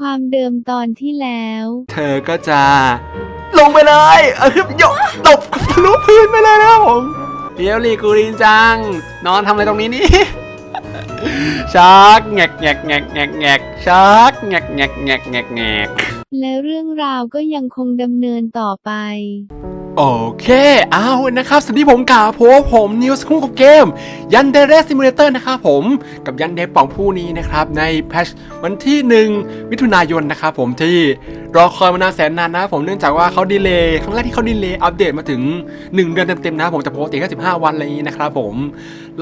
ความเดิมตอนที่แล้ว เธอก็จะ ลงไปเลยเออโยกตบทะลุพื้นไปเลยนะครับผมเดี๋ยวลีกูรินจัง นอนทำอะไรตรงนี้นี่ ชักแงกแงกแงกแงกแงกชักแงกแงกแงกแงกแงกและเรื่องราวก็ยังคงดำเนินต่อไป โอเค เอานะครับสวัสดีผมกาโพผมนิวส์คุ้งกับเกม ยันเดเรสซิมูเลเตอร์นะครับผมกับยันเดป่องผู้นี้นะครับ ในแพชวันที่ 1 มิถุนายนนะครับผมที่รอคอยมานานแสนนานนะครับผมเนื่องจากว่าเขาดีเลย์ครั้งแรกที่เขาดีเลย์อัปเดตมาถึง 1 เดือนเต็มๆนะผมจากปกติแค่15 วันอะไรอย่างนี้นะครับผม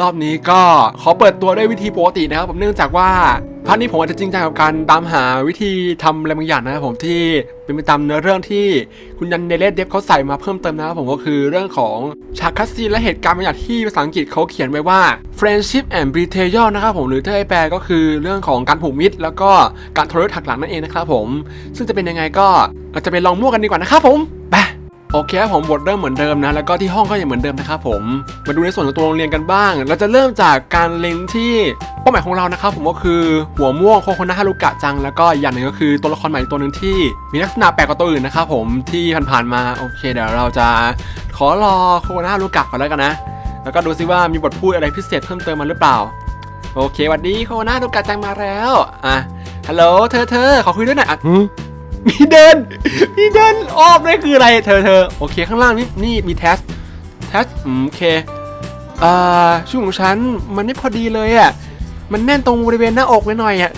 รอบนี้ก็ขอเปิดตัวด้วยวิธีปกตินะครับผมเนื่องจากว่า พาร์ทนี้ผมอาจจะจริงจังกับการตามหาวิธีทำอะไรบางอย่างนะครับผมที่เป็นไปตามเนื้อเรื่องที่คุณยันเดเลสเดฟเขาใส่มาเพิ่มเติมนะครับผมก็คือเรื่องของฉากคัสซีนและเหตุการณ์บางอย่างที่ภาษาอังกฤษเขาเขียนไว้ว่า friendship and betrayal นะครับผมหรือถ้าให้แปลก็คือเรื่องของการผูกมิตร แล้วก็การทรยศหักหลังนั่นเองนะครับผม ซึ่งจะเป็นยังไงก็เราจะไปลองมั่วกันดีกว่านะครับผมไป โอเคครับผมบทเริ่มเหมือนเดิมนะ แล้วก็ที่ห้องก็ยังเหมือนเดิมนะครับผม มาดูในส่วนของตัวโรงเรียนกันบ้าง เราจะเริ่มจากการเล็งที่เป้าหมายของเรานะครับผมก็คือหัวม่วงโคโคนาฮารุกะจัง แล้วก็อีกอย่างหนึ่งก็คือตัวละครใหม่อีกตัวหนึ่งที่มีลักษณะแปลกกว่าตัวอื่นนะครับผมที่ผ่านๆมาโอเคเดี๋ยวเราจะขอรอโคโคนาฮารุกะก่อนแล้วกันนะ แล้วก็ดูซิว่ามีบทพูดอะไรพิเศษเพิ่มเติมมาหรือเปล่า โอเคสวัสดีโคโคนาฮารุกะจังมาแล้วอะฮัลโหลเธอเธอขอคุยด้วยหน่อยอะ มีเดิน มีเดินอ้อมนี่คืออะไร เธอเธอโอเคข้างล่างนี่นี่มีแทสแทสอืมโอเคอ่าช่วงของฉันมันไม่พอดีเลยอะ มันแน่นตรงบริเวณหน้าอกไว้หน่อยอะ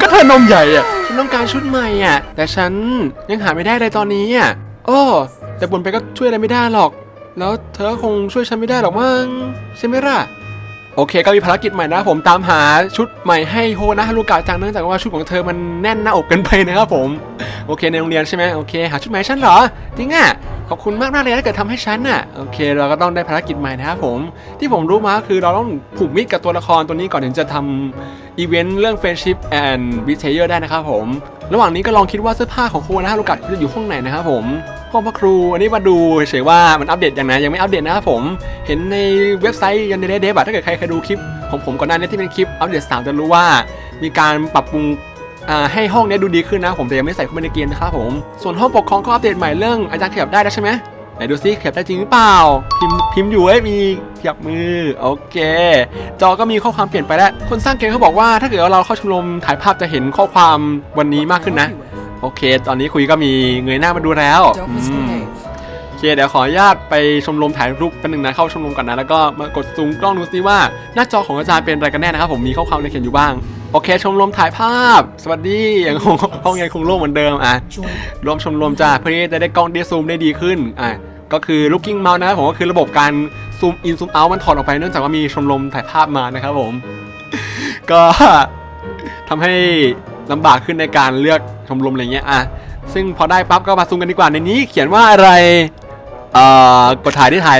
ก็เธอนมใหญ่อะ ฉันต้องการชุดใหม่อะ แต่ฉันยังหาไม่ได้เลยตอนนี้อะโอ้แต่บนไปก็ช่วยอะไรไม่ได้หรอก แล้วเธอคงช่วยฉันไม่ได้หรอกมั้งใช่ไหมล่ะ โอเคก็มีภารกิจใหม่นะผมตามหาชุดใหม่ให้โฮนะฮารุกะจังเนื่องจากว่าชุดของเธอมันแน่นหน้าอกเกินไปนะครับผมโอเคในโรงเรียนใช่ไหมโอเคหาชุดใหม่ให้ฉันเหรอจริงอะขอบคุณมากมากเลยถ้าเกิดทำให้ฉันอะโอเค เราก็ต้องได้ภารกิจใหม่นะครับผมที่ผมรู้มาคือเราต้องผูกมิตรกับตัวละครตัวนี้ก่อนถึงจะทำอีเวนต์เรื่อง Friendship and Betrayal ได้นะครับผม ระหว่างนี้ก็ลองคิดว่าเสื้อผ้าของโคนะฮารุกะจะอยู่ห้องไหนนะครับผม ห้องพระครูอันนี้มาดูเฉยว่ามันอัปเดตย่างไรยังไม่อัปเดตนะครับผมเห็นในเว็บไซต์ยันเดเดฟอะถ้าเกิดใครเคยดูคลิปของผมก่อนหน้านี้ที่เป็นคลิปอัปเดตสามจะรู้ว่า มีการปรับปรุงให้ห้องนี้ดูดีขึ้นนะผมแต่ยังไม่ใส่เข้าไปในเกมนะครับผมส่วนห้องปกครองก็อัปเดตใหม่เรื่องอาจารย์ขยับได้แล้วใช่ไหมไหนดูซิขยับได้จริงหรือเปล่า พิมพ์พิมพ์อยู่เอ้ยมีขยับมือโอเค จอก็มีข้อความเปลี่ยนไปแล้ว คนสร้างเกมเขาบอกว่าถ้าเกิดเราเข้าชมรมถ่ายภาพจะเห็นข้อความวันนี้มากขึ้นนะ โอเค ตอนนี้คุยก็มีเงยหน้ามาดูแล้ว Don't อืม misbehave. โอเคเดี๋ยวขออนุญาตไปชมรมถ่ายรูปกันหนึ่งนะเข้าชมรมก่อนนะแล้วก็มากดซูมกล้องดูซิว่า หน้าจอของอาจารย์เป็นอะไรกันแน่นะครับผมมีข้อความอะไรเขียนอยู่บ้างโอเค ชมรมถ่ายภาพ สวัสดียังคงห้องยังคงโล่งเหมือนเดิมอะ Join รวมชมรมจ้าเพื่อที่จะได้กล้องได้ซูมได้ดีขึ้นอะก็คือ looking mouse นะครับผมก็คือระบบการซูมอินซูมเอามันถอดออกไปเนื่องจากว่ามีชมรมถ่ายภาพมานะครับผม ก็ทำให้ ลำบากขึ้นในการเลือกชมรมอะไรเงี้ยอะซึ่งพอได้ปั๊บก็มาซูมกันดีกว่าในนี้ เขียนว่าอะไรเอ่อกดถ่ายได้ถ่าย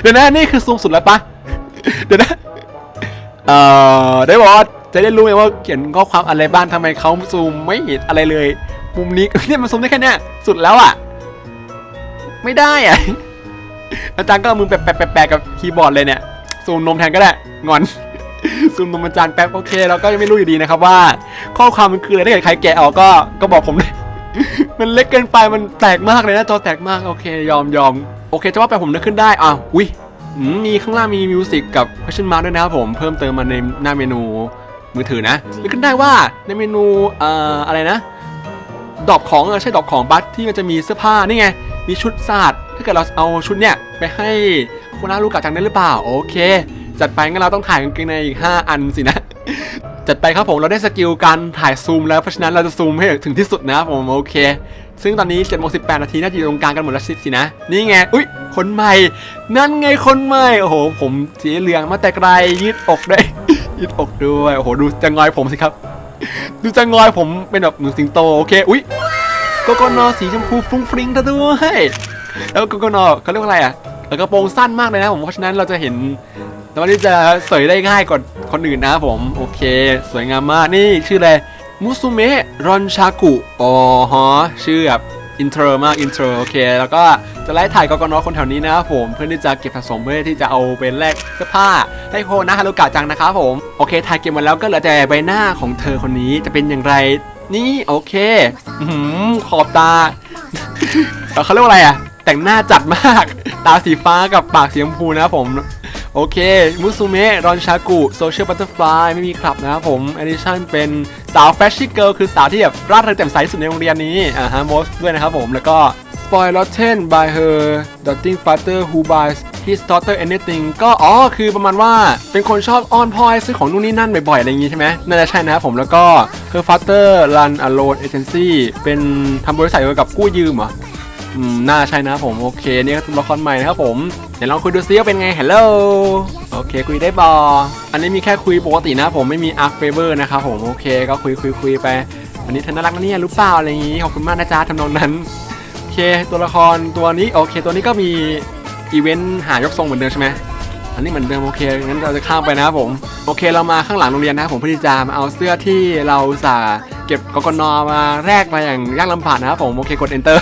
เดี๋ยวนะนี่คือซูมสุดแล้วปะเดี๋ยวนะเอ่อได้บอกว่าจะได้รู้ไงว่าเขียนข้อความอะไรบ้างทำไมเขาซูมไม่เห็นอะไรเลยมุมนี้เนี่ยมันซูมได้แค่เนี้ยสุดแล้วอะ ไม่ได้อะอาจารย์ก็เอามือแปะๆๆๆกับคีย์บอร์ดเลยเนี่ยซูมนมแทนก็ได้งอน ซูมนมอาจารย์แป๊บโอเคเราก็ยังไม่รู้อยู่ดีนะครับว่า ข้อความมันคืออะไรถ้าเกิดใครแกะออกก็ก็บอกผมเลยมันเล็กเกินไปมันแตกมากเลยนะจอแตกมากโอเค ยอมยอมโอเคจะว่าไปผมนึกขึ้นได้อ้าวอุ้ยมีข้างล่างมีมิวสิกกับ question mark ด้วยนะครับผมเพิ่มเติมมาในหน้าเมนูมือถือนะนึกขึ้นได้ว่าในเมนูเอ่ออะไรนะ ดอปของใช่ดอปของบัสที่มันจะมีเสื้อผ้านี่ไงมีชุดสาดถ้าเกิดเราเอาชุดเนี้ยไปให้คุณน้าลูกกะจังได้หรือเปล่าโอเค จัดไปงั้นเราต้องถ่ายกางเกงในอีก 5 อันสินะ จัดไปครับผมเราได้สกิลการถ่ายซูมแล้วเพราะฉะนั้นเราจะซูมให้ถึงที่สุดนะผมโอเค ซึ่งตอนนี้7โมง18นาทีน่าจะอยู่ตรงกลางกันหมดแล้วสินะ นี่ไง อุ้ยคนใหม่ นั่นไงคนใหม่ โอ้โห ผมสีเหลืองมาแต่ไกลยืดอกด้วยยืดอกด้วยโอ้โหดูจะงอยผมสิครับ ดูจะงอยผมเป็นแบบหนูสิงโตโอเคอุ้ยกโกนอสีชมพูฟุ้งฟริ้งซะด้วยแล้วกโกนอเขาเรียกว่าอะไรอะแล้วกระโปรงสั้นมากเลยนะผมเพราะฉะนั้นเราจะเห็น แต่ว่าที่จะเสยได้ง่ายกว่าคนอื่นนะผม โอเค สวยงามมาก นี่ชื่ออะไรมุสุเมะรอนชากุอ๋อฮะชื่อแบบอินเทอร์มากอินเทอร์โอเค แล้วก็จะไล่ถ่ายกกนคนแถวนี้นะครับผม เพื่อที่จะเก็บสะสมเพื่อที่จะเอาไปแลกเสื้อผ้าให้โคนะฮารุกะจังนะครับผม โอเค ถ่ายเก็บมาแล้วก็เหลือแต่ใบหน้าของเธอคนนี้จะเป็นอย่างไร นี่โอเคหือขอบตาเอ่เขาเรียกว่าอะไรอะแต่งหน้าจัดมาก ตาสีฟ้ากับปากสีชมพูนะครับผม โอเคมุสุเมะรอนชากุโซเชียลบัตเตอร์ฟลายไม่มีครับนะครับผมแอดิชั่นเป็นสาวแฟชั่นเกิลคือสาวที่แบบร่าเริงแจ่มใสสุดในโรงเรียนนี้อ่าฮะมสด้วยนะครับผมแล้วก็ spoil rotten by her dotting father who buys his daughter anything ก็อ๋อคือประมาณว่าเป็นคนชอบอ้อนพ่อให้ซื้อของนู่นนี่นั่นบ่อยๆ อะไรอย่างงี้ใช่ไหมน่าจะใช่นะครับผมแล้วก็ her father run a loan agency เป็นทำบริษัทเกี่ยวกับกู้ยืมเหรออืมน่าใช่นะครับผมโอเค นี่ก็ตัวละครใหม่นะครับผม ดี๋ยวลองคุยดูซิว่าเป็นไงฮัลโหลโอเค คุยได้บออันนี้มีแค่คุยปกตินะ ผมไม่มีอาร์ f เฟเ r นะครับผมโอเค ก็คุยคุยคุยไปอันนี้เธอน่ารักนะเนี่ยรู้เปล่าอะไรอย่างงี้ขอบคุณมากนะจ๊ะทำนองนั้นโอเค ตัวละครตัวนี้โอเค ตัวนี้ก็มีอีเวนต์หายกทรงเหมือนเดิมใช่ไหมอันนี้เหมือนเดิมโอเคงั้นเราจะข้ามไปนะครับผมโอเคเรามาข้างหลังโรงเรียนนะครับผมเพื่อที่จะมาเอาเสื้อที่เราสาเก็บกกนมาแรกมาอย่างยากลำบากนะครับผมโอเคกด enter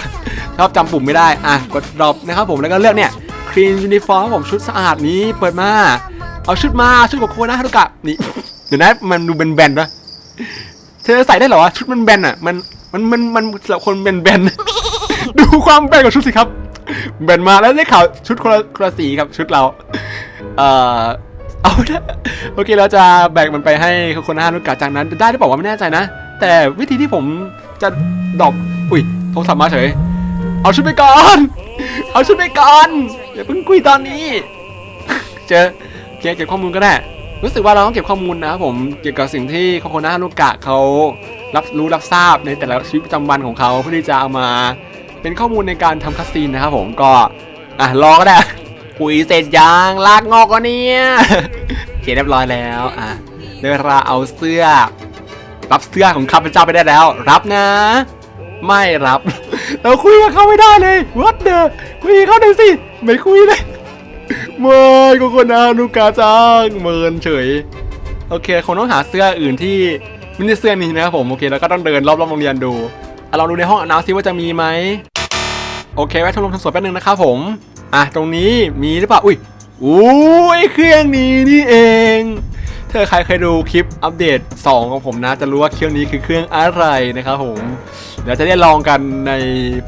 ชอบจำปุ่มไม่ได้อะกด drop นะครับผมแล้วก็เลือกเนี่ย clean uniform ครับผมชุดสะอาดนี้เปิดมา เอาชุดมาชุดของโคนะฮารุกะนี่เดี๋ยวนะมันดูเป็นแบนๆปะเธอใส่ได้เหรอวะชุดมันแบนอะมันมันมันมันสำหรับคนเป็นแบนๆดูความแบนของชุดสิครับแบนมาแล้วได้ข่าวชุดคนละคนละสีครับชุดเราเอ่อเอาละโอเคเราจะแบ่งมันไปให้คนห้านุกาจากนั้นได้หรือเปล่าว่าไม่แน่ใจนะ แต่วิธีที่ผมจะดรอกอุ้ยโทรศัพท์มาเฉย เอาชุดไปก่อน เอาชุดไปก่อน อย่าเพิ่งคุยตอนนี้ เจอเก็บเก็บข้อมูลก็ได้ รู้สึกว่าเราต้องเก็บข้อมูลนะครับผมเกี่ยวกับสิ่งที่โคโคนาฮานุกะเขารับรู้รับทราบในแต่ละชีวิตประจำวันของเขาเพื่อที่จะเอามาเป็นข้อมูลในการทำคัสซีนนะครับผมก็อะรอก็ได้ คุยเสร็จยังลากงอกก็เนี่ยเขียนเรียบร้อยแล้วอะเดี๋ยวเราเอาเสื้อ รับเสื้อของข้าพเจ้าไปได้แล้ว รับนะ ไม่รับ เราคุยกับเขาไม่ได้เลย what the คุยกับเขาหน่อยสิ ไม่คุยเลยเมินกูคนอานุกาจังเมินเฉย โอเคคงต้องหาเสื้ออื่นที่ไม่ใช่เสื้อนี้นะครับผมโอเคแล้วก็ต้องเดินรอบๆโรงเรียนดูอะลองดูในห้องอาบน้ำซิว่าจะมีไหมโอเคไว้ทำลมทำสวนแป๊บนึงนะครับผมอะตรงนี้มีหรือเปล่าอุ้ยอุ้ยเครื่องนี้นี่เอง เธอใครเคยดูคลิปอัปเดต 2 ของผมนะ จะรู้ว่าเครื่องนี้คือเครื่องอะไรนะครับผมเดี๋ยวจะได้ลองกันใน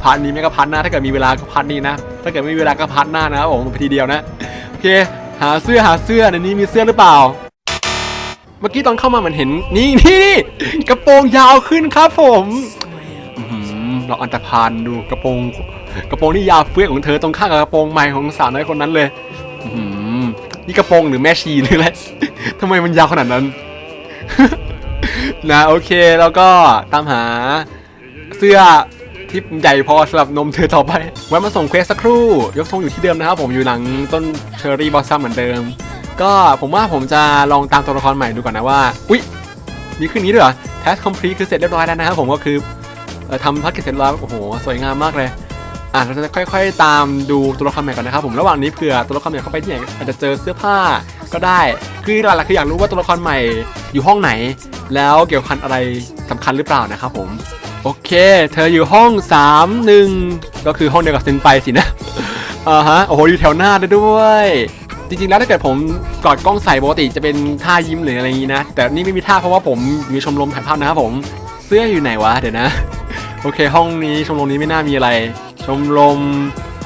พาร์ทนี้ไม่ก็พาร์ทหน้า ถ้าเกิดมีเวลาก็พาร์ทนี้นะ ถ้าเกิดไม่มีเวลาก็พาร์ทหน้านะครับผมทีเดียวนะโอเค หาเสื้อหาเสื้อในนี้มีเสื้อหรือเปล่า เมื่อกี้ตอนเข้ามามือนเห็นนี่นี่กระโปรงยาวขึ้นครับผมอื้อหือเราอันตรพานดูกระโปรงกระโปรงที่ยาวเฟื้อของเธอตรงข้างกับกระโปรงใหม่ของสาวน้อยคนนั้นเลยอื้อหือนี่กระโปรงหรือแม่ชีหรืออะไร ทำไมมันยาวขนาดนั้น นะโอเคแล้วก็ตามหาเสื้อที่ใหญ่พอสำหรับนมเธอต่อไปไว้มาส่งเควสสักครู่ ยกทรงอยู่ที่เดิมนะครับผมอยู่หลังต้นเชอร์รี่บอสซัมเหมือนเดิม ก็ผมว่าผมจะลองตามตัวละครใหม่ดูก่อนนะว่า อุ๊ย มีขึ้นนี้ด้วยเหรอ task complete คือเสร็จเรียบร้อยแล้วนะครับผมก็คือทำภารกิจเสร็จแล้วโอ้โห สวยงามมากเลย อะเราจะค่อย ๆ ตามดูตัวละครใหม่ก่อนนะครับผมระหว่างนี้เผื่อตัวละครใหม่เข้าไปที่ไหนอาจจะเจอเสื้อผ้าก็ได้ คือหลักๆคืออยากรู้ว่าตัวละครใหม่อยู่ห้องไหน แล้วเกี่ยวกับอะไรสำคัญหรือเปล่านะครับผมโอเค เธออยู่ห้อง 3 1 ก็คือห้องเดียวกับเซนไปสินะอ่าฮะโอ้โหอยู่แถวหน้าได้ด้วย จริงๆแล้วถ้าเกิดผมกอดกล้องใส่ปกติจะเป็นท่ายิ้มหรืออะไรอย่างนี้นะ แต่นี่ไม่มีท่าเพราะว่าผมมีชมรมถ่ายภาพนะครับผม เสื้ออยู่ไหนวะเดี๋ยวนะ โอเค ห้องนี้ชมรมนี้ไม่น่ามีอะไร ชมรม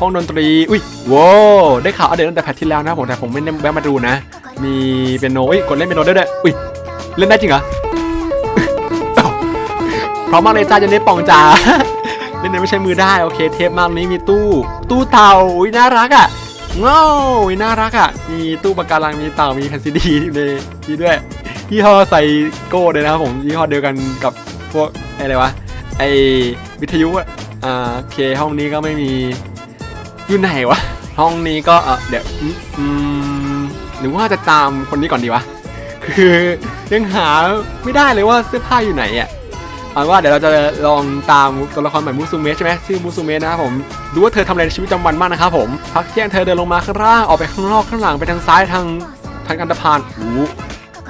ห้องดนตรี อุ้ยว้าวได้ข่าวอัปเดตตั้งแต่แพทที่แล้วนะผมแต่ผมไม่ได้แวะมาดูนะ มีเปียโนเอ้ยกดเล่นเปียโนได้ด้วยอุ้ยเล่นได้จริงเหรอพร้อมมากเลยจ้าจะได้ปองจ้าเล่นได้ไม่ใช้มือได้โอเค เทปมากนี้มีตู้ ตู้เต่าอุ้ยน่ารักอะง้าวอุ้ยน่ารักอะ มีตู้ปะการังมีเต่ามีแผ่นซีดีในนี่ด้วยยี่ห้อไซโก้เลยนะครับผมยี่ห้อเดียวกันกับพวกอะไรวะไอวิทยุอะ อ่าโอเคห้องนี้ก็ไม่มีอยู่ไหนวะห้องนี้ก็เออเดี๋ยวอืมหรือว่าจะตามคนนี้ก่อนดีวะคือยังหาไม่ได้เลยว่าเสื้อผ้าอยู่ไหนอะเอานว่าเดี๋ยวเราจะลองตามตัวละครใหม่มูซูเมะใช่ไหมชื่อมูซูเมะนะครับผมดูว่าเธอทำอะไรในชีวิตประจำวันบ้างนะครับผมพักเที่ยงเธอเดินลงมาข้างล่างออกไปข้างนอกข้างหลังไปทางซ้ายทางทางอันดพานโอ้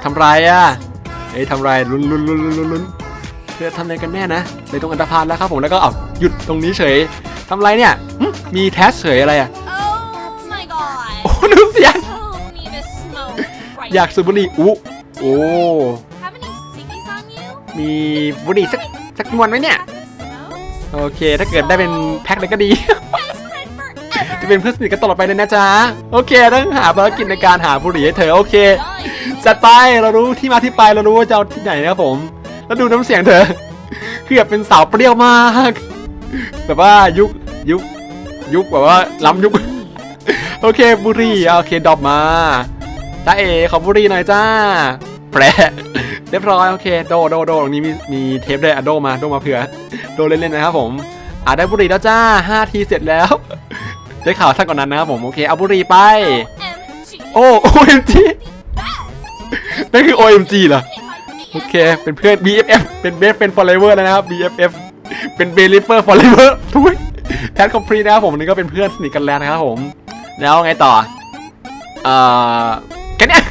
ทำไรอะเอ้ยทำไรลุ้นลุ้นลุ้นลุ้นลุ้นเธอทำอะไรกันแน่นะในตรงอันธพาลแล้วครับผมแล้วก็เอา หยุดตรงนี้เฉยทำอะไรเนี่ยหึมีแทสเฉยอะไรอะ Oh my god. โอ้ลืมเสียง Tell me to smoke right อยากสูบบุหรี่อู้โอ้ Have any ciggies on you? มีบุหรี่สักสักมวนไหมเนี่ย Pack of smokes? โอเค ถ้าเกิดได้เป็นแพ็คเลยก็ดี Best friend forever. จะเป็นเพื่อนสนิทกันตลอดไปเลยนะจ๊ะ โอเคต้องหาภารกิจในการหาบุหรี่ให้เธอ โอเค Done. จัดไปเรารู้ที่มาที่ไปเรารู้ว่าจะเอาที่ไหนนะครับผม แล้วดูน้ำเสียงเธอ คือแบบเป็นสาวเปรี้ยวมาก แบบว่ายุคยุคยุคแบบว่าล้ำยุค โอเคบุหรี่เอาโอเคดรอปมาจ้าเอขอบุหรี่หน่อยจ้าแปรเรียบร้อยโอเคโดโดโดตรงนี้มีมีเทปด้วยอะโดมาโดมาเผื่อโดเล่นๆนะครับผมอ่าได้บุหรี่แล้วจ้าห้าทีเสร็จแล้ว ได้ข่าวสั้นกว่านั้นนะครับผมโอเคเอาบุหรี่ไป OMG. โอ้ OMG Best. นั่นคือ OMG เหรอ In my โอเค เป็นเพื่อน BFF เป็น best friend forever แล้วนะครับ BFF เป็น b e l i f e r forever ทุยแทนคอมพลีนะครับผมนี่ก็เป็นเพื่อนสนิทกันแล้วนะครับผม แล้วไงต่อ เอ่อแค่เนี้ย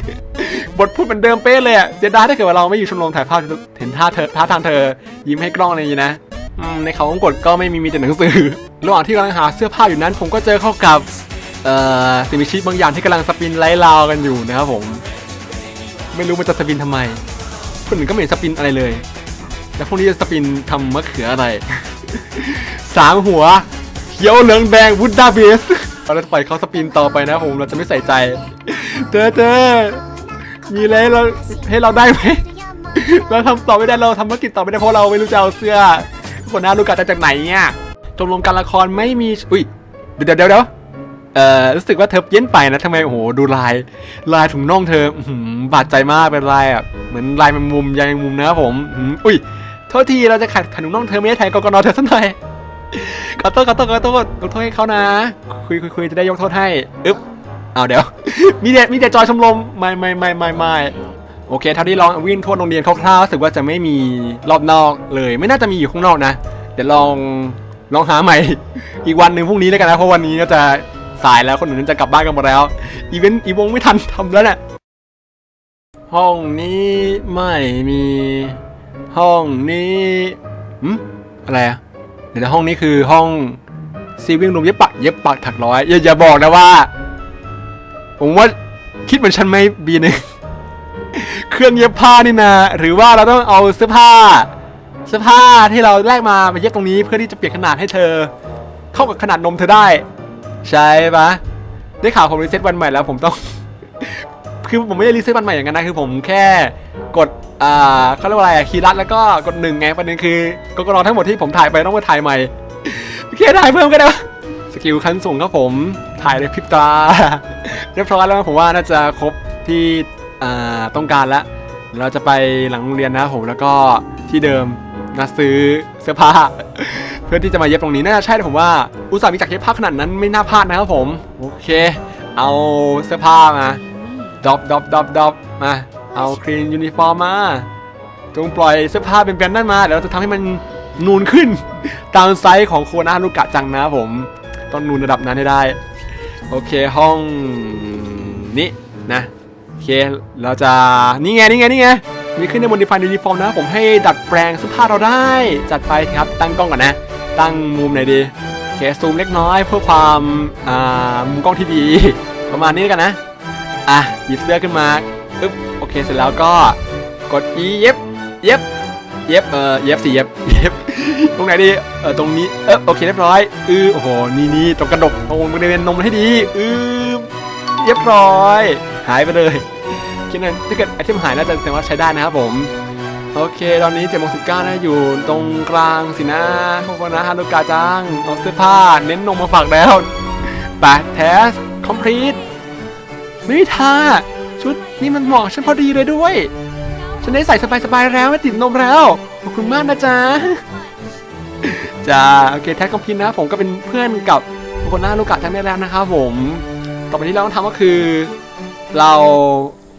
บทพูดเหมือนเดิมเป๊ะเลยอะเสียดายถ้าเกิดว่าเราไม่อยู่ชมรมถ่ายภาพเห็นท่าเธอท่าทางเธอ ยิ้มให้กล้องอะไรอย่างนี้นะในเขาวงกดก็ไม่มีมีแต่หนังสือ ระหว่างที่กำลังหาเสื้อผ้าอยู่นั้น ผมก็เจอเข้ากับเอ่อสิ่งมีชีวิตบางอย่างที่กำลังสปินไล่ลาวกันอยู่นะครับผม ไม่รู้มันจะสปินทำไมคนอื่นก็ไม่เห็นสปินอะไรเลย แล้วพวกนี้จะสปินทำมะเขืออะไร สามหัวเขียวเหลืองแดงวุดดาเบสเราจะปล่อยเขาสปินต่อไปนะผมเราจะไม่ใส่ใจเธอเธอมีอะไรให้เราให้เราได้ไหมเราทำต่อไม่ได้เราทำธุรกิจต่อไม่ได้เพราะเราไม่รู้จะเอาเสื้อคนหน้าลูกกาจากไหนเนี่ยชมรมการละครไม่มีอุ้ยเดี๋ยวเดี๋ยวเดี๋ยวเอ่อรู้สึกว่าเธอเพี้ยนไปนะทำไมโอ้โหดูลาย ลายถุงน่องเธออื้อหือบาดใจมากเป็นลายอะเหมือนลายแมงมุมยางแมงมุมนะครับผมอื้อหืออุ้ย โทษทีเราจะขัดขัดถุงน่องเธอไม่ได้แทนกกนเธอสักหน่อยขอโทษขอโทษขอโทษยกโทษให้เขานะ คุยคุยคุยจะได้ยกโทษให้อึ๊บเอาเดี๋ยว มีแต่มีแต่จอยชมรมไม่ไม่ไม่ไม่ไม่โอเคเท่าที่ลองวิ่งทั่วโรงเรียนคร่าวๆรู้สึกว่าจะไม่มีรอบนอกเลย ไม่น่าจะมีอยู่ข้างนอกนะเดี๋ยวลองลองหาใหม่ อีกวันหนึ่งพรุ่งนี้แล้วกันนะเพราะวันนี้ก็จะสายแล้วคนอื่นจะกลับบ้านกันหมดแล้ว อีเวนต์อีวงไม่ทันทำแล้วน่ะห้องนี้ไม่มี ห้องนี้หืมอะไรอะเดี๋ยวนะห้องนี้คือห้องซีวิ่งรูมเย็บปักเย็บปักถักร้อยอย่าอย่าบอกนะว่า ผมว่าคิดเหมือนฉันไหมบีหนึ่งเครื่องเย็บผ้านี่นะหรือว่าเราต้องเอาเสื้อผ้า เสื้อผ้าที่เราแลกมามาเย็บตรงนี้เพื่อที่จะเปลี่ยนขนาดให้เธอ เข้ากับขนาดนมเธอได้ ใช่ปะได้ข่าวผมรีเซ็ตวันใหม่แล้ว ผมต้อง คือผมไม่ได้รีเซ็ตวันใหม่อย่างนั้นนะคือผมแค่กดอ่าเขาเรียกว่าอะไรอะคีย์ลัดแล้วก็กดหนึ่งไงประเด็นคือกกรทั้งหมดที่ผมถ่ายไปต้องมาถ่ายใหม่โอเคถ่ายเพิ่มก็ได้สกิลขั้นสูงครับผมถ่ายในพริบตาเรียบร้อยแล้วผมว่าน่าจะครบที่อ่าต้องการแล้วเราจะไปหลังโรงเรียนนะผมแล้วก็ที่เดิมนะซื้อเสื้อผ้าเพื่อที่จะมาเย็บตรงนี้น่าจะใช่ผมว่าอุตส่าห์มีจากเย็บผ้าขนาดนั้นไม่น่าพลาดนะครับผม โอเค เอาเสื้อผ้ามา ดอบดอบดอบดอบมา เอาคลีนยูนิฟอร์มมา จงปล่อยเสื้อผ้าเป็นแบรนด์นั่นมา เดี๋ยวเราจะทำให้มันนูนขึ้น ตามไซส์ของโคนาลูกะจังนะครับผม ต้องนูนระดับนั้นให้ได้ โอเคห้องนี้นะโอเคเราจะนี่ไงนี่ไงนี่ไงมีขึ้นใน modify uniform นะผมให้ดัดแปลงเสื้อผ้าเราได้ จัดไปครับตั้งกล้องก่อนนะ ตั้งมุมไหนดีโอเคซูมเล็กน้อยเพื่อความอ่ามุมกล้องที่ดี ประมาณนี้แล้วกันนะ อะหยิบเสื้อขึ้นมาอึ๊บโอเคเสร็จแล้วก็กด e เย็บเย็บเย็บเออเย็บสิเย็บเย็บตรงไหนดีเออตรงนี้เออโอเคเรียบร้อยอือโอ้โหนี่นี่ตรงกระดกตรงบริเวณนมให้ดีอือเรียบร้อย หายไปเลยคิดว่าถ้าเกิดไอเทมหายน่าจะแสดงว่าใช้ได้นะครับผมโอเค ตอนนี้เจ็ดโมงสิบเก้านะอยู่ตรงกลางสินะพวกคนนะฮารุกาจังเอาเสื้อผ้าเน้นนมมาฝากแล้วแปดแทสคอมพลีท ไม่ทา ชุดนี่มันเหมาะกับฉันพอดีเลยด้วย ฉันได้ใส่สบายๆแล้วไม่ติดนมแล้ว ขอบคุณมากนะจ๊ะจ้าโอเคแท็กคอมพินนะ ผมก็เป็นเพื่อนกับคนหน้าลูกกะทั้งได้แล้วนะครับผม ต่อไปที่เราต้องทำก็คือ เรา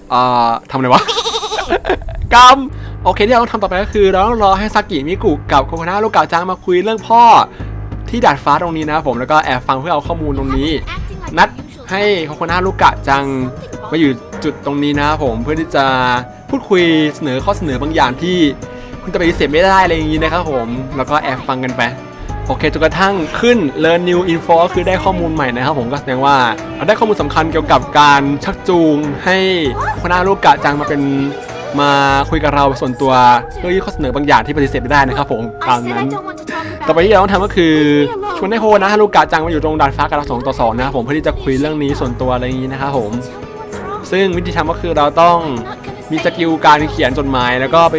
เอ่อทำอะไรวะกรรมโอเคที่เราต้องทำต่อไปก็คือ เราต้องรอให้ซากิมิกุกับโคโคนาลูกกะจังมาคุยเรื่องพ่อที่ดาดฟ้าตรงนี้นะครับผมแล้วก็แอบฟังเพื่อเอาข้อมูลตรงนี้ นัด ให้โคโคนาลูกกะจังมาอยู่จุดตรงนี้นะครับผมเพื่อที่จะพูดคุยเสนอข้อเสนอบางอย่างที่คคุณจะไปฏิเสธไม่ได้อะไรอย่างนี้นะครับผมแล้วก็แอบฟังกันไปโอเคจนกระทั่งขึ้น learn new info ก็คือได้ข้อมูลใหม่นะครับผมก็แสดงว่าเราได้ข้อมูลสำคัญเกี่ยวกับการชักจูงให้คนหน้าลูกกะจังมาเป็นมาคุยกับเราส่วนตัวเพื่อยื่นข้อเสนอบางอย่างที่ปฏิเสธไม่ได้นะครับผมตาม I said นั้ I น don't want to talk about ต่อไปที่เราต้องทำก็คือ Leave me alone. ชวนให้โฮนะฮารุกะจังมาอยู่ตรงดาดฟ้ากับเราสองต่อสองนะครับผมเพื่อที่จะคุยเรื่องนี้ส่วนตัวอะไรอย่างนี้นะครับผม ซึ่งวิธีทำก็คือเราต้องมีสกิลการเขียนจดหมายแล้วก็ไป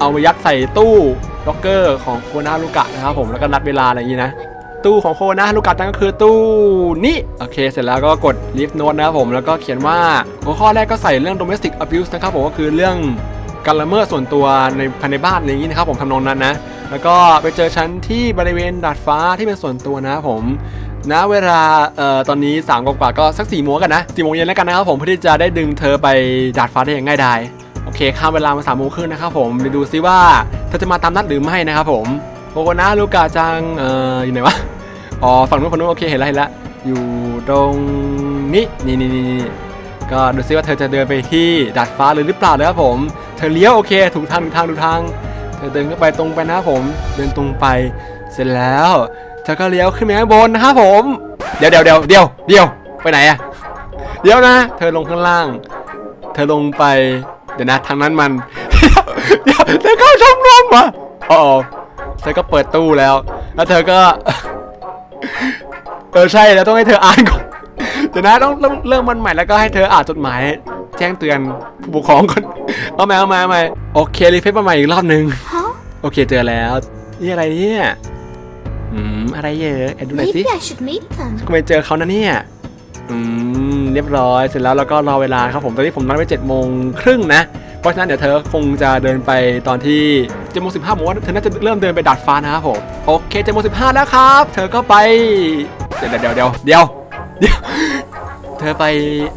เอาไปยัดใส่ตู้ล็อกเกอร์ของโคนาฮารุกะนะครับผมแล้วก็นัดเวลาอะไรอย่างนี้นะตู้ของโคนาฮารุกะจังก็คือตู้นี้โอเค เสร็จแล้วก็กด lift note นะครับผมแล้วก็เขียนว่าหัวข้อแรกก็ใส่เรื่อง domestic abuse นะครับผมก็คือเรื่อง การละเมิดส่วนตัวในภายในบ้านอย่างนี้นะครับผมทำนองนั้นนะ แล้วก็ไปเจอฉันที่บริเวณดาดฟ้าที่เป็นส่วนตัวนะครับผมณเวลาเอ่อตอนนี้3ามกว่าก็สัก4ี่โมงกันนะสี่โมงเย็นแล้วกันนะครับผมเพื่อที่จะได้ดึงเธอไปดาดฟ้าได้อย่างง่ายดายโอเคข้ามเวลามา3ามโมงครึ่งนะครับผมไปดูซิว่าเธอจะมาตามนัดหรือไม่นะครับผมโอโกนะลูกาจังเอ่ออยู่ไหนวะอ๋อฝั่งนู้นฝั่งนู้นโอเคเห็นแล้วเห็นแล้วอยู่ตรงนี้นี่นี่นี่ ก็ดูซิว่าเธอจะเดินไปที่ดาดฟ้าหรือหรือเปล่านะครับผม เธอเลี้ยวโอเคถูกทางถูกทางถูกทาง เธอเดินเข้าไปตรงไปนะครับผม เดินตรงไป เสร็จแล้ว เธอก็เลี้ยวขึ้นไปข้างบนนะครับผม เดี๋ยวเดี๋ยวเดี๋ยวเดี๋ยวเดี๋ยวไปไหนอะเดี๋ยวนะ เธอลงข้างล่าง เธอลงไป เดี๋ยวนะทางนั้นมัน เดี๋ยวเธอเข้าชมรมวะอ๋อเธอก็เปิดตู้แล้ว แล้วเธอก็ เออใช่แล้วต้องให้เธออ่านก่อน ดี๋ยวนะต้องเริ่มเริ่มมันใหม่แล้วก็ให้เธออ่านจดหมาย แจ้งเตือนผู้ปกครองก่อนเอามาเอามาเอามาโอเครีเฟซมาใหม่อีกรอบหนึ่ง Huh? โอเคเจอแล้วนี่อะไรเนี่ยอืมอะไรเยอะแอบดูหน่อยสิ Maybe I should meet them. ทำไมเจอเขานะเนี่ยอืมเรียบร้อยเสร็จแล้วแล้วก็รอเวลาครับผมตอนนี้ผมนัดไว้เจ็ดโมงครึ่งนะ เพราะฉะนั้นเดี๋ยวเธอคงจะเดินไปตอนที่เจ็ดโมงสิบห้าผมว่าเธอน่าจะเริ่มเดินไปดาดฟ้านะครับผมโอเคเจ็ดโมงสิบห้าแล้วครับ เธอก็ไป เดี๋ยวเดี๋ยวเดี๋ยวเดี๋ยว เดี๋ยวเธอไป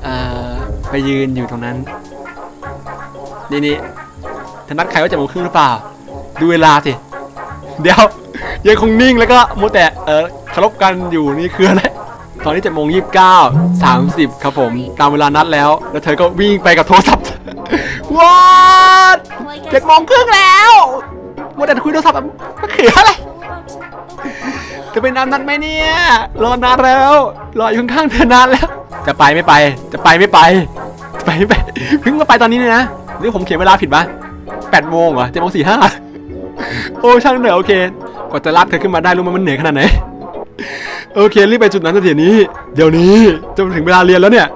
อ่อไปยืนอยู่ตรงนั้น นี่นี่เธอนัดใครว่าจ็ดโมงครึ่งหรือเปล่า ดูเวลาสิ เดี๋ยวยังคงนิ่งแล้วก็มัวแต่เออเคารพกันอยู่นี่คืออะไรตอนนี้เจ็ดโมงยี่สิบเก้าสามสิบครับผม ตามเวลานัดแล้ว แล้วเธอก็วิ่งไปกับโทรศัพท์ว้าเจ็ดโมงครึ่งแล้วมัวแต่คุยโทรศัพท์แบบก็คืออะไร จะไปนานนัดไหมเนี่ย รอนานแล้ว รออยู่ข้างๆเธอนานแล้ว จะไปไม่ไป จะไปไม่ไปจะไปไม่ไปเพิ่งมาไปตอนนี้เนี่ยนะหรือผมเขียนเวลาผิดปะแปดโมงเหรอเจ็ดโมงสี่ห้าโอ้ช่างเหนื่อยโอเคกว่าจะลากเธอขึ้นมาได้รู้ไหมมันเหนื่อยขนาดไหนโอเครีบไปจุดนั้นทันทีนี้ เดี๋ยวนี้จะถึงเวลาเรียนแล้วเนี่ย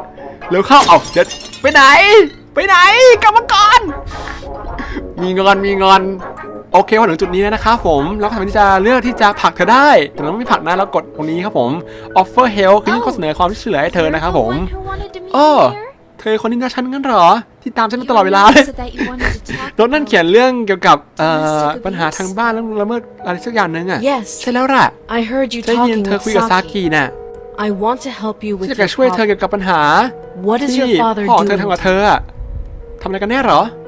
เร็วเข้าเอาเดี๋ยวไปไหน ไปไหนกลับมาก่อนมีงอนมีงอน โอเคพอถึงจุดนี้แล้วนะครับผมเราก็สามารถที่จะเลือกที่จะผลักเธอได้ แต่เราไม่ผลักนะเรากดตรงนี้ครับผม offer help คือยื่นข้อเสนอความช่วยเหลือให้เธอนะครับผม You're the one who wanted to meet เออ me here? เธอคนนี้นะฉันงั้นเหรอ ที่ตามฉันมาตลอดเวลา You เลย said that you wanted to talk รถนั่น about เขียนเรื่องเกี่ยวกับเอ่อ Domestic ปัญหาทางบ้านแล้วละเมิดอะไรสักอย่างหนึงอะ Yes, ใช่แล้วล่ะ I heard you ได้ยิน talking เธอ with คุยกับซา Saki. กิน่ะ I want to help you ที่ with จะ your ช่วยเธอ problem. เกี่ยวกับปัญหา What is ที่ your father พ่อของเธอ doing? ทำกับเธออะทำอะไรกันแน่เหรอ Oh,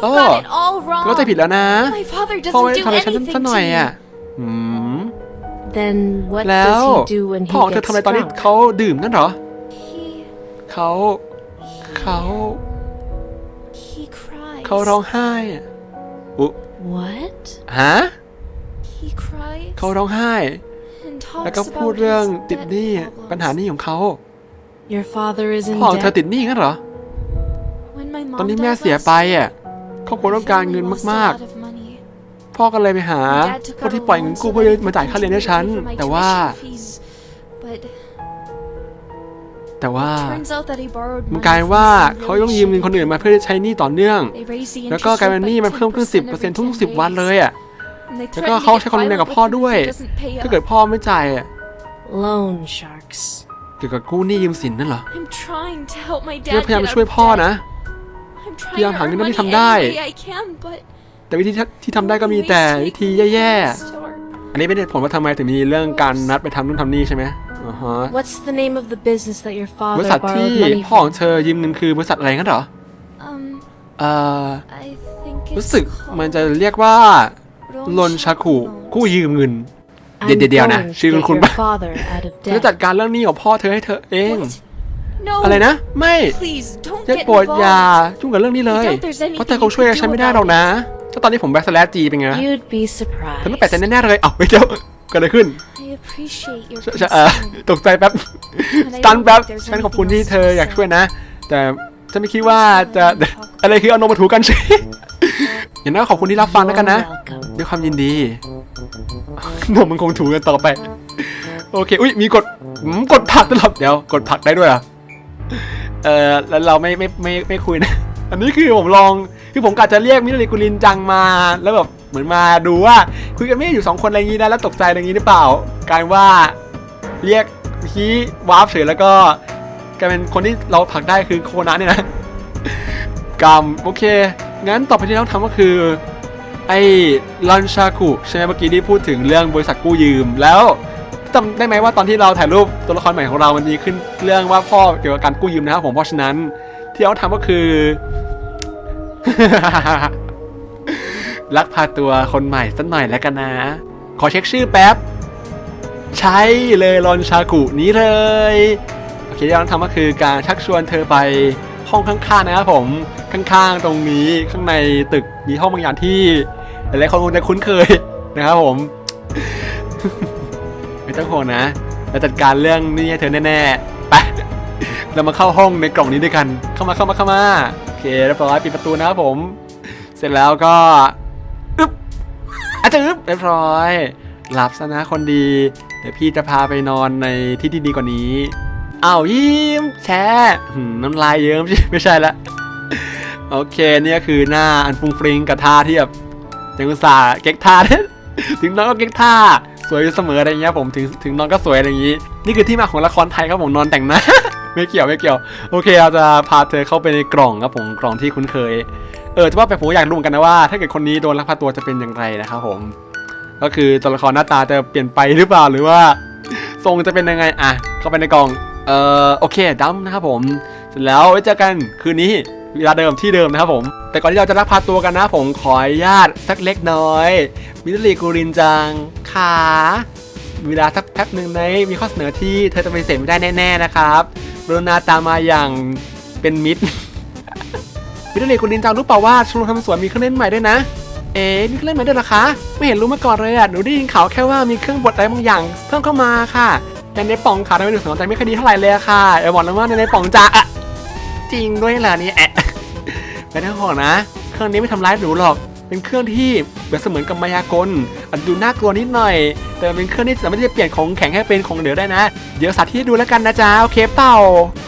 you've Oh. got it all เธอ wrong. เข้าใจผิดแล้วนะ My father พ่อไม่ doesn't ได้ do ทำอะไรฉัน anything สักหน่อย to อะ me. อืม Then what แล้ว does he do when พ่อ he ของเธอ gets ทำอะไรตอนนี้ drunk? เขาดื่มนั่นเหรอ He เขาเขา he cries. เขาร้องไห้อะอุ๊ What? ฮะ He cries เขาร้องไห้ and แล้ว talks ก็พูด about เรื่อง his ติด debt หนี้ problems. ปัญหาหนี้ของเขา Your father is in พ่อของเธอ debt? ติดหนี้งั้นเหรอ When my mom ตอนนี้แม่ died เสีย last ไป year, อะ ครอบครัว my ต้องการเงิน family lost a มาก lot of money. ๆพ่อก็เลยไปหา My dad took คน out ที่ a ปล่อยเงิน loan กู้ so เพื่อ that he มา could จ่ายค่าเรียนให้ continue ฉัน to pay for my แต่ว่า tuition fees. But แต่ว่า turns out that he borrowed มัน money กลาย from ว่า some เขา really ต้องยืมเงินคนอื่นมาเพื่อใช้หนี้ต่อเนื่อง They raised the แล้วก็ interest กลายเป็น rate หนี้ by มันเพิ่มขึ้น10% every 10%ทุก10ๆวัน days. เลยอะ And they แล้วก็ threatened เขา to ใช้ get ความรุนแรงกับ violent พ่อ with him ด้วย if he doesn't pay ถ้า up. เกิดพ่อไม่จ่ายอะ Loan sharks. เกี่ยวกับกู้หนี้ยืมสินนั่นเหรอ I'm trying to help my เพื่อ dad พยายาม get ช่วย out พ่อ of debt. นะ I'm พยายาม trying to หา earn เงินเท่า money ที่ทำได้ any way I can, but แต่วิธีที่ที่ทำได้ก็มีแต่วิธีแย่ๆ อันนี้เป็นเหตุผลว่าทำไมถึงมีเรื่องการนัดไปทำนู่นทำนี่ใช่ไหมอ่าฮะ What's the name of the business that your บริ father ษัทที่ borrowed money พ่อของ from? เธอยืมเงินคือบริษัทอะไรงั้นเหรอ um, เอ่อ I think รู้ it's สึกมันจะเรียกว่าลนชาคุกู้ยืมเงิน I'm เดี๋ยวเดี๋ยวๆนะ going to ชื่อ get คุณ your ปะ father out of จะจัด debt. การเรื่องหนี้ของพ่อเธอให้เธอเอง What? No. อะไรนะ ไม่ Please don't จะ get โปรดอย่า involved. ยุ่งกับเรื่องนี้เลย I doubt there's anything เพราะเธอคงช่วย you can ฉัน do ไม่ได้หรอก about นะ it. ถ้าตอนนี้ผมแบ็กสแลชจีเป็นไงนะ You'd be เธอไม่แปลกใจ surprised. แน่ๆเลยเอ้าไม่เดี๋ยวเกิดอะไรขึ้น I appreciate your ใช่ใช่เออ concern. ตกใจแป๊บ And ส I ตัน hope แป๊บ there's ฉันขอบคุณ anything ที่ else เธอ to อยาก say. ช่วยนะ แต่ฉันไม่คิดว่าจะอะไรคือเอานมมาถูกันใช่อย่างนั้นขอบคุณที่รับฟังแล้วกันนะ You're welcome. ด้วยความยินดี นมมันคงถูกันต่อไป โอเค อุ้ยมีกดอืมกดผลักตลอดเดี๋ยว กดผลักได้ด้วยเหรอ เออแล้วเราไม่ไม่ไม่ไม่คุยนะ อันนี้คือผมลองคือผมกะจะเรียกมิโรริกุลินจังมา แล้วแบบเหมือนมาดูว่าคุยกันไม่ได้อยู่สองคนอะไรอย่างนี้นะแล้วตกใจอะไรอย่างนี้หรือเปล่ากลายว่าเรียกคีวาร์ปเฉยแล้วก็กลายเป็นคนที่เราผักได้คือโคนะเนี่ยนะกรรมโอเค งั้นต่อไปที่เราทำก็คือ ไอ้ลันชาคุใช่ไหมเมื่อกี้ที่พูดถึงเรื่องบริษัทกู้ยืมแล้ว จำได้ไหมว่าตอนที่เราถ่ายรูปตัวละครใหม่ของเรามันมีขึ้นเรื่องว่าพ่อเกี่ยวกับการกู้ยืมนะครับผมเพราะฉะนั้น ที่เราทำก็คือ ลักพาตัวคนใหม่สักหน่อยแล้วกันนะ ขอเช็คชื่อแป๊บ ใช่เลยลอนชากุนี้เลยโอเคที่เราทำก็คือการชักชวนเธอไปห้องข้างๆนะครับผมข้างๆตรงนี้ข้างในตึกมีห้องบางอย่างที่หลายๆคนคงจะคุ้นเคยนะครับผม ไม่ต้องห่วงนะเราจัดการเรื่องนี้ให้เธอแน่ๆไปเรามาเข้าห้องในกล่องนี้ด้วยกัน เข้ามาเข้ามาเข้ามาโอเคเรียบร้อยปิดประตูนะครับผม เสร็จแล้วก็อึ๊บอาจจะอึ๊บเรียบร้อย หลับซะนะคนดี เดี๋ยวพี่จะพาไปนอนในที่ที่ดีกว่านี้อ้าวยิ้มแช่น้ำลายเยิ้มใช่ไม่ใช่ละโอเคเนี่ยคือหน้าอันฟุ้งฟริงกับท่าที่แบบยังอุตส่าห์เก๊กท่าถึงน้องก็เก๊กท่า สวยอยู่เสมออะไรเงี้ยผมถึงถึงนองก็สวยอะไรอย่างงี้ นี่คือที่มาของละครไทยครับผมนอนแต่งหน้าไม่เกี่ยวไม่เกี่ยวโอเคเราจะพาเธอเข้าไปในกล่องครับผมกล่องที่คุ้นเคยเออจะว่าไปผมอยากรู้เหมือนกันนะว่า ถ้าเกิดคนนี้โดนลักพาตัวจะเป็นอย่างไรนะครับผมก็คือตัวละครหน้าตาจะเปลี่ยนไปหรือเปล่าหรือว่า ทรงจะเป็นยังไงอะเข้าไปในกล่องเอ่อโอเคดัมนะครับผมเสร็จแล้วไว้เจอกันคืนนี้ เวลาเดิมที่เดิมนะครับผม แต่ก่อนที่เราจะลักพาตัวกันนะผมขออนุญาตสักเล็กน้อยมิลลีกูรินจังขาเวลาสักแป๊บหนึ่งในมีข้อเสนอที่เธอจะไปฏิเสธไม่ได้แน่ๆนะครับกรุณาตามมาอย่างเป็นมิตรมิลลีกูรินจังรู้เปล่าว่าชมรมทำสวนมีเครื่องเล่นใหม่ด้วยนะ เอ๊ะมีเครื่องเล่นใหม่ด้วยหรอคะ ไม่เห็นรู้มาก่อนเลยอะหนูได้ยินข่าวแค่ว่ามีเครื่องบดอะไรบางอย่างเพิ่มเข้ามาค่ะแต่ในป่องค่ะทำไมหนูสนใจไม่ค่อยดีเท่าไหร่เลยอะค่ะเออบอกแล้วว่าในในป่องจะอะ จริงด้วยเหรอเนี่แอะไม่ต้องห่วงนะ เครื่องนี้ไม่ทำร้ายหนูหรอก เป็นเครื่องที่เปรียบเสมือนกับมายากลอาจจะดูน่ากลัวนิดหน่อย แต่เป็นเครื่องที่สามารถที่จะเปลี่ยนของแข็งให้เป็นของเหลวได้นะ เดี๋ยวสาธิตให้ดูแล้วกันนะจ๊ะโอเคเปล่า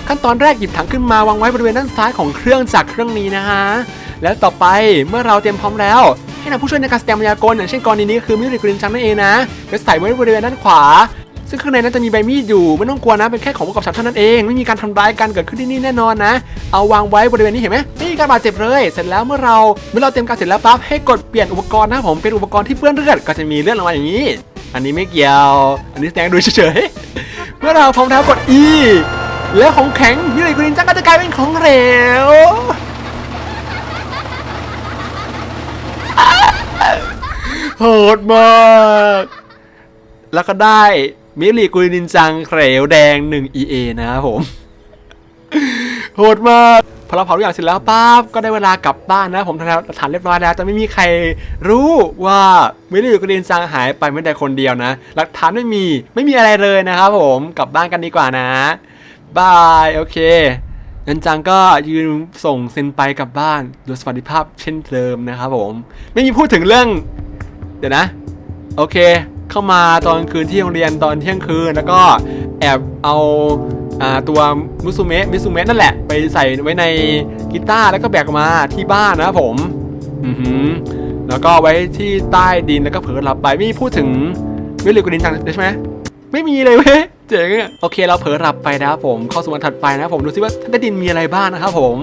ขั้นตอนแรกหยิบถังขึ้นมาวางไว้บริเวณด้านซ้ายของเครื่องจักรเครื่องนี้นะฮะ แล้วต่อไปเมื่อเราเตรียมพร้อมแล้วให้นำผู้ช่วยในการแสดงมายากลอย่างเช่นกรณีนี้คือมิริกรินจังนั่นเองนะแล้วใส่ไว้บริเวณด้านขวา ซึ่งข้างในนั้นจะมีใบมีดอยู่ไม่ต้องกลัวนะเป็นแค่ของประกอบฉากเท่านั้นเองไม่มีการทำร้ายกันเกิดขึ้นที่นี่แน่นอนนะ เอาวางไว้บริเวณนี้เห็นไหมไม่มีการบาดเจ็บเลยเสร็จแล้วเมื่อเราเมื่อเราเตรียมการเสร็จแล้วปั๊บให้กดเปลี่ยนอุปกรณ์นะผมเป็นอุปกรณ์ที่เปื้อนเลือดก็จะมีเลือดออกมาอย่างนี้ อันนี้ไม่เกี่ยว อันนี้แสดงดูเฉยๆเมื่อเราพร้อมแล้วกด E แล้วของแข็งมิริกรินจังก็จะกลายเป็นของเหลวโหดมาก แล้วก็ได้ มิริกุยนินจังเขวแดง 1 EA นะครับผม โหดมากพอเราเผาทุกอย่างเสร็จแล้วปั๊บก็ได้เวลากลับบ้านนะ ผมทำหลักฐานเรียบร้อยแล้วแต่ไม่มีใครรู้ว่ามิริกุยนินจังหายไปไม่แต่คนเดียวนะ หลักฐานไม่มีไม่มีอะไรเลยนะครับผมกลับบ้านกันดีกว่านะบายโอเคเงินจังก็ยืนส่งเซนไปกลับบ้านโดยสวัสดิภาพเช่นเดิมนะครับผม ไม่มีพูดถึงเรื่อง เดี๋ยวนะ โอเค เข้ามาตอนคืนที่โรงเรียนตอนเที่ยงคืน แล้วก็แอบเอาตัวมุสุเมะมิสุเมะนั่นแหละ ไปใส่ไว้ในกีตาร์แล้วก็แบกมาที่บ้านนะครับผมแล้วก็ไว้ที่ใต้ดินแล้วก็เผลอหลับไปไม่มีพูดถึงวิลลิกุดินจังใช่ไหมไม่มีเลยเว้ยเจ๋งอะโอเคเราเผลอหลับไปนะครับผมข้าสู่วันถัดไปนะผมดูซิว่าใต้ดินมีอะไรบ้างนะครับผม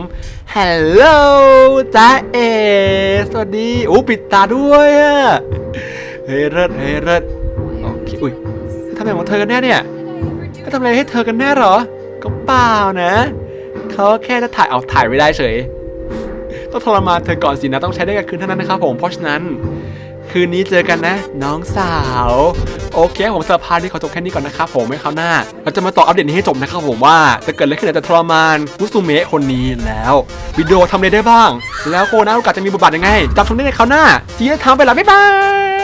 ฮัลโหลจ้าเอสวัสดีโอ้ปิดตาด้วยอะเฮ้ยเลิศเฮ้ยเลิศ โอเคอุ้ยทำอะไรของเธอกันแน่เนี่ยเขาทำอะไรให้เธอกันแน่หรอ ก็เปล่านะ เขาแค่จะถ่ายเอาถ่ายไม่ได้เฉย ต้องทรมานเธอก่อนสินะ ต้องใช้ได้กับคืนเท่านั้นนะครับผม เพราะฉะนั้น คืนนี้เจอกันนะ น้องสาว โอเคผมสารพาร์ทนี้ขอจบแค่นี้ก่อนนะครับผมไม่คราวหน้า เราจะมาต่ออัปเดตนี้ให้จบนะครับผมว่าจะเกิดอะไรขึ้นหลังจากทรมานมุสุเมะคนนี้แล้ว วิดีโอทำอะไรได้บ้าง แล้วโคนะโอกาสจะมีบทบาทยังไงจำชมได้ในคราวหน้าซีรีส์ทำไปละบ๊ายบาย